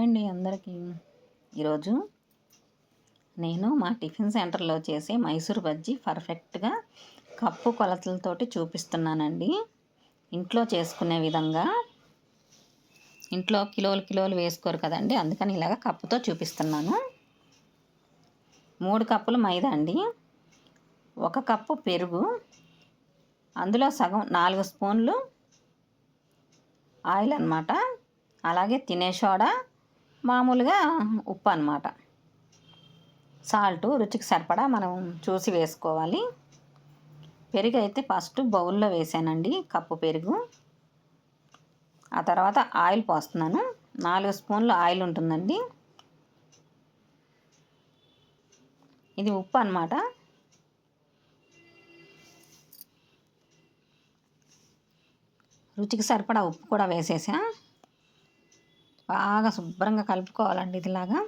Hi అండి అందరికీ. ఈరోజు నేను మా టిఫిన్ సెంటర్లో చేసే మైసూర్ బజ్జీ పర్ఫెక్ట్గా కప్పు కొలతలతోటి చూపిస్తున్నానండి. ఇంట్లో చేసుకునే విధంగా. ఇంట్లో కిలోలు కిలోలు వేసుకోరు కదండి అందుకని ఇలాగ కప్పుతో చూపిస్తున్నాను. మూడు కప్పులు మైదా అండి. ఒక కప్పు పెరుగు. అందులో సగం నాలుగు స్పూన్లు ఆయిల్ అనమాట అలాగే తినే సోడా మామూలుగా ఉప్పు అనమాట సాల్ట్ రుచికి సరిపడా మనం చూసి వేసుకోవాలి. పెరుగు అయితే ఫస్ట్ బౌల్లో వేసానండి కప్పు పెరుగు. ఆ తర్వాత ఆయిల్ పోస్తున్నాను. నాలుగు స్పూన్లు ఆయిల్ ఉంటుందండి. ఇది ఉప్పు అనమాట రుచికి సరిపడా ఉప్పు కూడా వేసేసా. బాగా శుభ్రంగా కలుపుకోవాలండి ఇదిలాగా.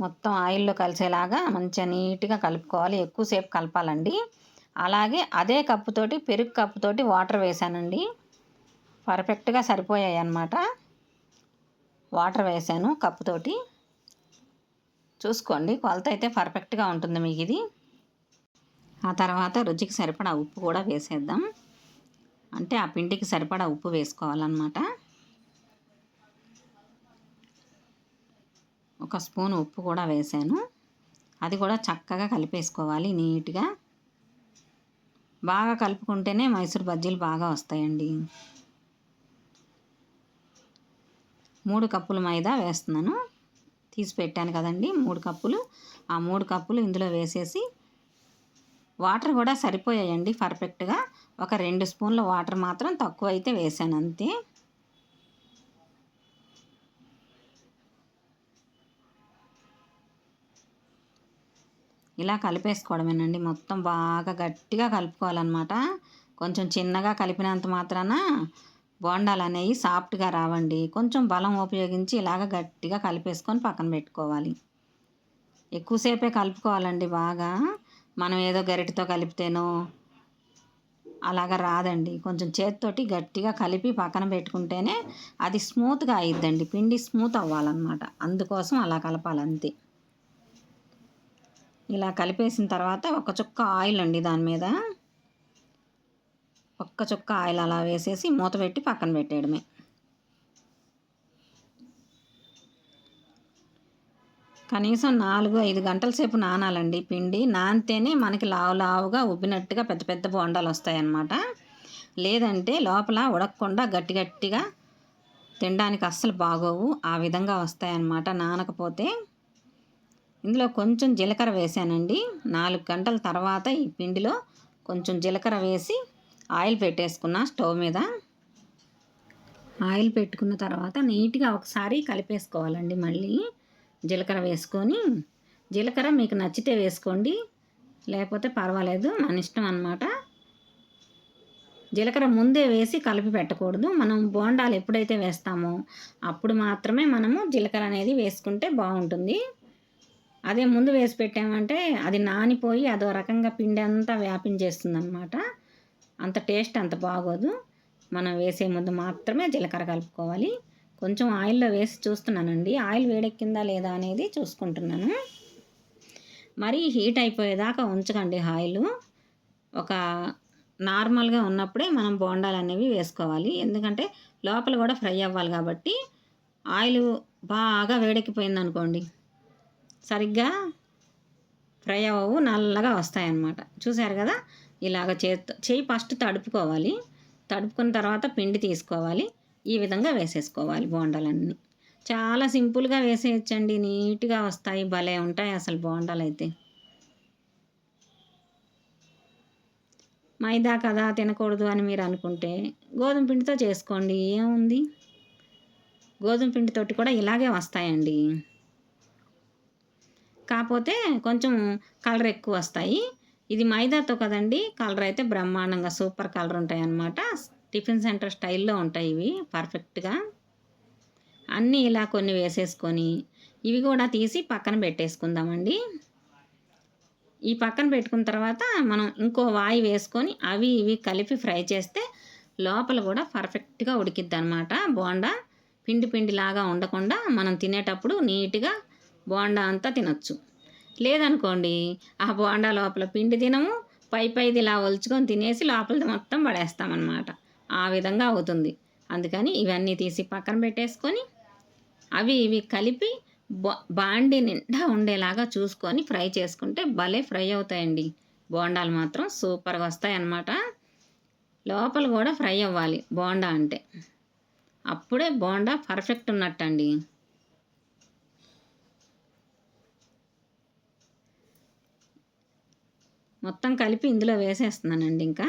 మొత్తం ఆయిల్లో కలిసేలాగా మంచిగా నీట్గా కలుపుకోవాలి. ఎక్కువసేపు కలపాలండి. అలాగే అదే కప్పుతోటి పెరుగు కప్పుతోటి వాటర్ వేసానండి. పర్ఫెక్ట్గా సరిపోయాయి అన్నమాట. వాటర్ వేసాను కప్పుతోటి చూసుకోండి కొలత అయితే పర్ఫెక్ట్గా ఉంటుంది మీకు ఇది ఆ తర్వాత రుచికి సరిపడా ఉప్పు కూడా వేసేద్దాం. అంటే ఆ పిండికి సరిపడా ఉప్పు వేసుకోవాలన్నమాట. ఒక స్పూన్ ఉప్పు కూడా వేసాను. అది కూడా చక్కగా కలిపేసుకోవాలి నీట్గా. బాగా కలుపుకుంటేనే మైసూర్ బజ్జీలు బాగా వస్తాయండి. మూడు కప్పులు మైదా వేస్తున్నాను. తీసి పెట్టాను కదండి మూడు కప్పులు. ఆ మూడు కప్పులు ఇందులో వేసేసి వాటర్ కూడా సరిపోయాయండి పర్ఫెక్ట్గా. ఒక రెండు స్పూన్ల వాటర్ మాత్రం తక్కువ అయితే వేసాను అంతే. ఇలా కలిపేసుకోవడమేనండి. మొత్తం బాగా గట్టిగా కలుపుకోవాలన్నమాట. కొంచెం చిన్నగా కలిపినంత మాత్రాన బోండాలు అనేవి సాఫ్ట్గా రావండి. కొంచెం బలం ఉపయోగించి ఇలాగ గట్టిగా కలిపేసుకొని పక్కన పెట్టుకోవాలి. ఎక్కువసేపే కలుపుకోవాలండి బాగా. మనం ఏదో గరిటతో కలిపితేనో అలాగ రాదండి. కొంచెం చేతితోటి గట్టిగా కలిపి పక్కన పెట్టుకుంటేనే అది స్మూత్గా అయిద్దండి. పిండి స్మూత్ అవ్వాలన్నమాట. అందుకోసం అలా కలపాలి అంతే ఇలా కలిపేసిన తర్వాత ఒక చుక్క ఆయిల్ అండి దాని మీద. ఒక్క చుక్క ఆయిల్ అలా వేసేసి మూత పెట్టి పక్కన పెట్టేయడమే. కనీసం నాలుగు ఐదు గంటల సేపు నానాలండి పిండి. నానితేనే మనకి లావు లావుగా ఉబ్బినట్టుగా పెద్ద పెద్ద బోండాలు వస్తాయన్నమాట. లేదంటే లోపల ఉడకకుండా గట్టి గట్టిగా తినడానికి అస్సలు బాగోవు. ఆ విధంగా వస్తాయన్నమాట నానకపోతే. ఇందులో కొంచెం జీలకర్ర వేసానండి. నాలుగు గంటల తర్వాత ఈ పిండిలో కొంచెం జీలకర్ర వేసి ఆయిల్ పెట్టేసుకున్న స్టవ్ మీద. ఆయిల్ పెట్టుకున్న తర్వాత నీట్గా ఒకసారి కలిపేసుకోవాలండి మళ్ళీ. జీలకర్ర వేసుకొని జీలకర్ర మీకు నచ్చితే వేసుకోండి లేకపోతే పర్వాలేదు మన ఇష్టం అనమాట జీలకర్ర ముందే వేసి కలిపి పెట్టకూడదు. మనం బోండాలు ఎప్పుడైతే వేస్తామో అప్పుడు మాత్రమే మనము జీలకర్ర అనేది వేసుకుంటే బాగుంటుంది. అదే ముందు వేసి పెట్టామంటే అది నానిపోయి అదో రకంగా పిండి అంతా వ్యాపించేస్తుంది అనమాట అంత టేస్ట్ అంత బాగోదు. మనం వేసే ముందు మాత్రమే జీలకర్ర కలుపుకోవాలి. కొంచెం ఆయిల్లో వేసి చూస్తున్నానండి. ఆయిల్ వేడెక్కిందా లేదా అనేది చూసుకుంటున్నాను. మరీ హీట్ అయిపోయేదాకా ఉంచకండి ఆయిల్. ఒక నార్మల్గా ఉన్నప్పుడే మనం బోండాలు అనేవి వేసుకోవాలి. ఎందుకంటే లోపల కూడా ఫ్రై అవ్వాలి కాబట్టి ఆయిల్ బాగా వేడెక్కిపోయింది అనుకోండి సరిగ్గా ఫ్రై అవ్వవు నల్లగా వస్తాయన్నమాట. చూసారు కదా? ఇలాగ చే చేయి ఫస్ట్ తడుపుకోవాలి. తడుపుకున్న తర్వాత పిండి తీసుకోవాలి. ఈ విధంగా వేసేసుకోవాలి బోండాలన్నీ. చాలా సింపుల్గా వేసేయచ్చండి. నీట్గా వస్తాయి. భలే ఉంటాయి అసలు బోండాలు అయితే మైదా కదా? తినకూడదు అని మీరు అనుకుంటే గోధుమ పిండితో చేసుకోండి. ఏముంది? గోధుమ పిండితోటి కూడా ఇలాగే వస్తాయండి. కాకపోతే కొంచెం కలర్ ఎక్కువ వస్తాయి. ఇది మైదాతో కదండి కలర్ అయితే బ్రహ్మాండంగా సూపర్ కలర్ ఉంటాయి అన్నమాట టిఫిన్ సెంటర్ స్టైల్లో ఉంటాయి ఇవి పర్ఫెక్ట్గా. అన్నీ ఇలా కొన్ని వేసేసుకొని ఇవి కూడా తీసి పక్కన పెట్టేసుకుందామండి. ఈ పక్కన పెట్టుకున్న తర్వాత మనం ఇంకో వాయి వేసుకొని అవి ఇవి కలిపి ఫ్రై చేస్తే లోపల కూడా పర్ఫెక్ట్గా ఉడికిద్ది అనమాట బోండా పిండి పిండిలాగా ఉండకుండా మనం తినేటప్పుడు నీట్గా బోండా అంతా తినొచ్చు. లేదనుకోండి ఆ బోండా లోపల పిండి తినము పై పైది ఇలా ఒలుచుకొని తినేసి లోపలిది మొత్తం పడేస్తామన్నమాట. ఆ విధంగా అవుతుంది. అందుకని ఇవన్నీ తీసి పక్కన పెట్టేసుకొని అవి ఇవి కలిపి బా బాండి నిండా ఉండేలాగా చూసుకొని ఫ్రై చేసుకుంటే భలే ఫ్రై అవుతాయండి. బోండాలు మాత్రం సూపర్గా వస్తాయి అన్నమాట లోపల కూడా ఫ్రై అవ్వాలి బోండా అంటే. అప్పుడే బోండా పర్ఫెక్ట్ ఉన్నట్టండి. మొత్తం కలిపి ఇందులో వేసేస్తున్నానండి ఇంకా.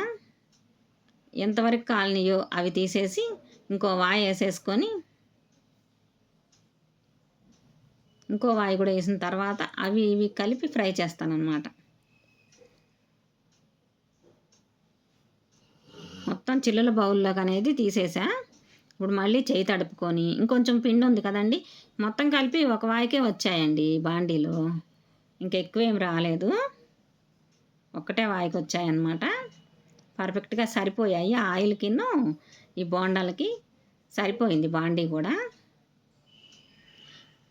ఎంతవరకు కాలనీయో అవి తీసేసి ఇంకో వాయి వేసేసుకొని ఇంకో వాయి కూడా వేసిన తర్వాత అవి ఇవి కలిపి ఫ్రై చేస్తానన్నమాట. మొత్తం చిల్లుల బౌల్లోకి అనేది తీసేసా. ఇప్పుడు మళ్ళీ చేయి తడుపుకొని ఇంకొంచెం పిండి ఉంది కదండి మొత్తం కలిపి ఒక వాయికే వచ్చాయండి బాండీలో. ఇంకెక్కువేం రాలేదు. ఒక్కటే వాయికి వచ్చాయన్నమాట పర్ఫెక్ట్గా సరిపోయాయి. ఆయిల్కిన్నో ఈ బోండాలకి సరిపోయింది బాండీ కూడా.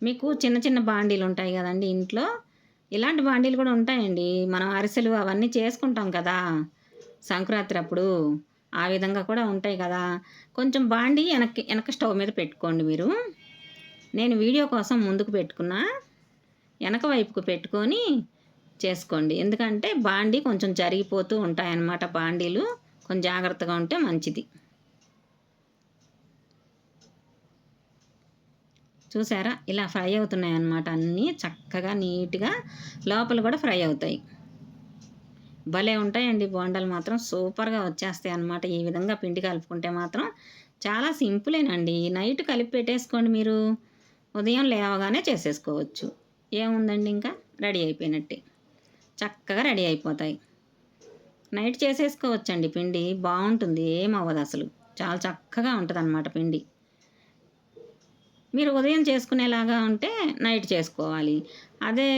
మీకు చిన్న చిన్న బాండీలు ఉంటాయి కదండి ఇంట్లో. ఇలాంటి బాండీలు కూడా ఉంటాయండి. మనం అరిసెలు అవన్నీ చేసుకుంటాం కదా. సంక్రాంతి అప్పుడు ఆ విధంగా కూడా ఉంటాయి కదా. కొంచెం బాండీ వెనక్కి వెనక స్టవ్ మీద పెట్టుకోండి మీరు. నేను వీడియో కోసం ముందుకు పెట్టుకున్నా. వెనక వైపుకు పెట్టుకొని చేసుకోండి. ఎందుకంటే బాండీ కొంచెం జరిగిపోతూ ఉంటాయన్నమాట బాండీలు. కొంచెం జాగ్రత్తగా ఉంటే మంచిది. చూసారా? ఇలా ఫ్రై అవుతున్నాయి అన్నమాట అన్నీ. చక్కగా నీట్గా లోపల కూడా ఫ్రై అవుతాయి. భలే ఉంటాయండి బోండాలు మాత్రం. సూపర్గా వచ్చేస్తాయి అన్నమాట. ఈ విధంగా పిండి కలుపుకుంటే మాత్రం చాలా సింపులేనండి. నైట్ కలిపి పెట్టేసుకోండి మీరు. ఉదయం లేవగానే చేసేసుకోవచ్చు. ఏముందండి ఇంకా? రెడీ అయిపోయినట్టే. చక్కగా రెడీ అయిపోతాయి. నైట్ చేసేసుకోవచ్చండి పిండి. బాగుంటుంది. ఏమవ్వదు అసలు. చాలా చక్కగా ఉంటుంది అన్నమాట పిండి. మీరు ఉదయం చేసుకునేలాగా ఉంటే నైట్ చేసుకోవాలి. అదే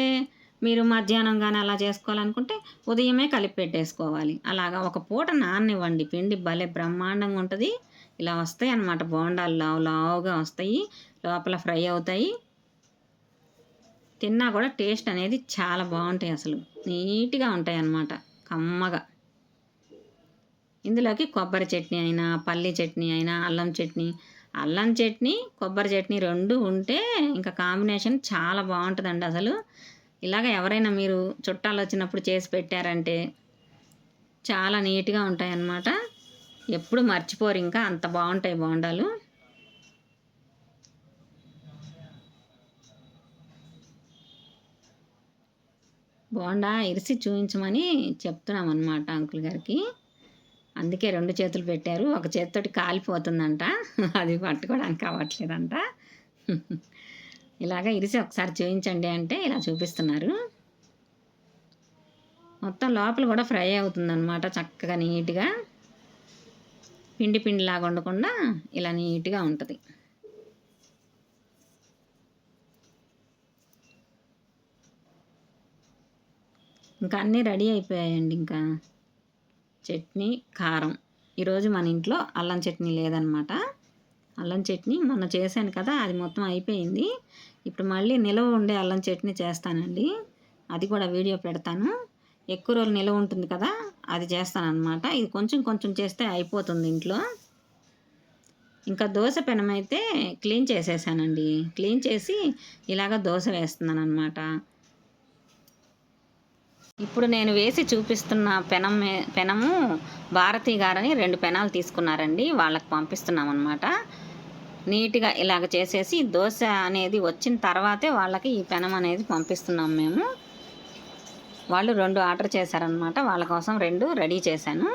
మీరు మధ్యాహ్నం కానీ అలా చేసుకోవాలనుకుంటే ఉదయమే కలిపి పెట్టేసుకోవాలి. అలాగా ఒక పూట నాననివ్వండి. పిండి భలే బ్రహ్మాండంగా ఉంటుంది. ఇలా వస్తాయి అన్నమాట బోండాలు లావు లావుగా వస్తాయి. లోపల ఫ్రై అవుతాయి. తిన్నా కూడా టేస్ట్ అనేది చాలా బాగుంటాయి అసలు. నీట్గా ఉంటాయి అన్నమాట కమ్మగా. ఇందులోకి కొబ్బరి చట్నీ అయినా పల్లి చట్నీ అయినా అల్లం చట్నీ. అల్లం చట్నీ కొబ్బరి చట్నీ రెండు ఉంటే ఇంకా కాంబినేషన్ చాలా బాగుంటుందండి అసలు. ఇలాగ ఎవరైనా మీరు చుట్టాలు వచ్చినప్పుడు చేసి పెట్టారంటే చాలా నీట్గా ఉంటాయి అన్నమాట ఎప్పుడు మర్చిపోరు ఇంకా అంత బాగుంటాయి బోండాలు. బోండా ఇరిసి చూపించమని చెప్తున్నాం అనమాట అంకుల్ గారికి. అందుకే రెండు చేతులు పెట్టారు. ఒక చేతితోటి కాలిపోతుందంట. అది పట్టుకోవడానికి అవ్వట్లేదంట. ఇలాగ ఇరిసి ఒకసారి చూపించండి అంటే ఇలా చూపిస్తున్నారు. మొత్తం లోపల కూడా ఫ్రై అవుతుందన్నమాట చక్కగా నీట్గా. పిండి పిండిలాగా ఉండకుండా ఇలా నీట్గా ఉంటుంది. ఇంకా అన్నీ రెడీ అయిపోయాయండి ఇంకా. చట్నీ కారం. ఈరోజు మన ఇంట్లో అల్లం చట్నీ లేదనమాట. అల్లం చట్నీ మొన్న చేశాను కదా అది మొత్తం అయిపోయింది. ఇప్పుడు మళ్ళీ నిలవ ఉండే అల్లం చట్నీ చేస్తానండి. అది కూడా వీడియో పెడతాను. ఎక్కువ రోజులు నిలవ ఉంటుంది కదా అది చేస్తానన్నమాట ఇది కొంచెం కొంచెం చేస్తే అయిపోతుంది ఇంట్లో. ఇంకా దోశ పెనం అయితే క్లీన్ చేసేసానండి. క్లీన్ చేసి ఇలాగ దోశ వేస్తున్నాను అనమాట ఇప్పుడు నేను వేసి చూపిస్తున్న పెనం పెనము భారతి గారని రెండు పెనాలు తీసుకున్నారండి. వాళ్ళకి పంపిస్తున్నాం అనమాట నీట్గా ఇలాగ చేసేసి దోశ అనేది వచ్చిన తర్వాతే వాళ్ళకి ఈ పెనం అనేది పంపిస్తున్నాం మేము. వాళ్ళు రెండు ఆర్డర్ చేశారనమాట వాళ్ళ కోసం రెండు రెడీ చేశాను.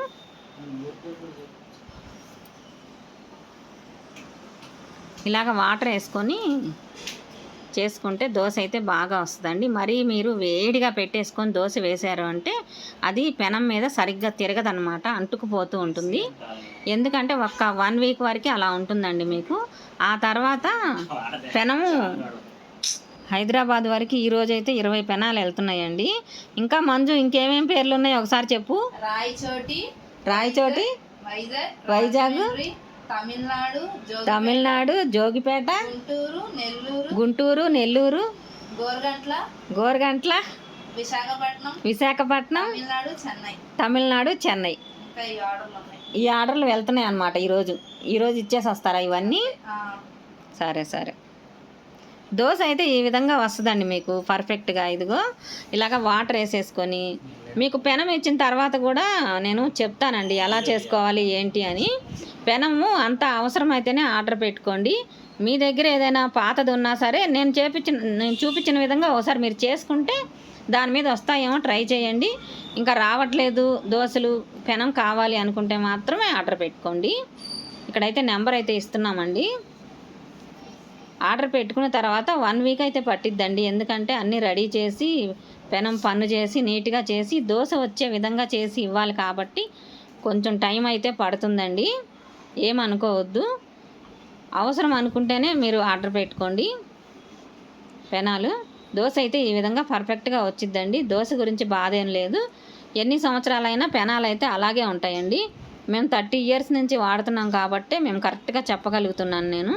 ఇలాగ వాటర్ వేసుకొని చేసుకుంటే దోశ అయితే బాగా వస్తుందండి. మరీ మీరు వేడిగా పెట్టేసుకొని దోశ వేశారు అంటే అది పెనం మీద సరిగ్గా తిరగదనమాట అంటుకుపోతూ ఉంటుంది. ఎందుకంటే ఒక్క వన్ వీక్ వరకు అలా ఉంటుందండి మీకు. ఆ తర్వాత పెనము హైదరాబాద్ వరకు ఈ రోజు అయితే ఇరవై పెనాలు వెళ్తున్నాయండి. ఇంకా మంజు ఇంకేమేం పేర్లు ఉన్నాయి ఒకసారి చెప్పు. రాయచోటి రాయచోటి వైజాగ్ తమిళనాడు తమిళనాడు జోగిపేట గుంటూరు నెల్లూరు గుంటూరు నెల్లూరు గోరగంట్ల గోరగంట్ల విశాఖపట్నం విశాఖపట్నం తమిళనాడు చెన్నై. తమిళనాడు చెన్నై. ఈ ఆర్డర్లు వెళ్తున్నాయి అన్నమాట ఈరోజు. ఈరోజు ఇచ్చేసి వస్తారా ఇవన్నీ? సరే సరే. దోశ అయితే ఈ విధంగా వస్తుందండి మీకు పర్ఫెక్ట్గా. ఇదిగో ఇలాగ వాటర్ వేసేసుకొని. మీకు పెనం ఇచ్చిన తర్వాత కూడా నేను చెప్తానండి ఎలా చేసుకోవాలి ఏంటి అని. పెనము అంత అవసరమైతేనే ఆర్డర్ పెట్టుకోండి. మీ దగ్గర ఏదైనా పాతది ఉన్నా సరే నేను చేపించిన నేను చూపించిన విధంగా ఒకసారి మీరు చేసుకుంటే దాని మీద వస్తాయేమో ట్రై చేయండి. ఇంకా రావట్లేదు దోశలు పెనం కావాలి అనుకుంటే మాత్రమే ఆర్డర్ పెట్టుకోండి. ఇక్కడైతే నెంబర్ అయితే ఇస్తున్నామండి. ఆర్డర్ పెట్టుకున్న తర్వాత వన్ వీక్ అయితే పట్టిద్దండి. ఎందుకంటే అన్నీ రెడీ చేసి పెనం పన్ను చేసి నీట్గా చేసి దోశ వచ్చే విధంగా చేసి ఇవ్వాలి కాబట్టి కొంచెం టైం అయితే పడుతుందండి. ఏమనుకోవద్దు. అవసరం అనుకుంటేనే మీరు ఆర్డర్ పెట్టుకోండి. పెనాలు. దోశ అయితే ఈ విధంగా పర్ఫెక్ట్గా వచ్చిద్దండి. దోశ గురించి బాధ ఏం లేదు. ఎన్ని సంవత్సరాలైనా పెనాలు అయితే అలాగే ఉంటాయండి. మేము థర్టీ ఇయర్స్ నుంచి వాడుతున్నాం కాబట్టి మేము కరెక్ట్గా చెప్పగలుగుతున్నాను నేను.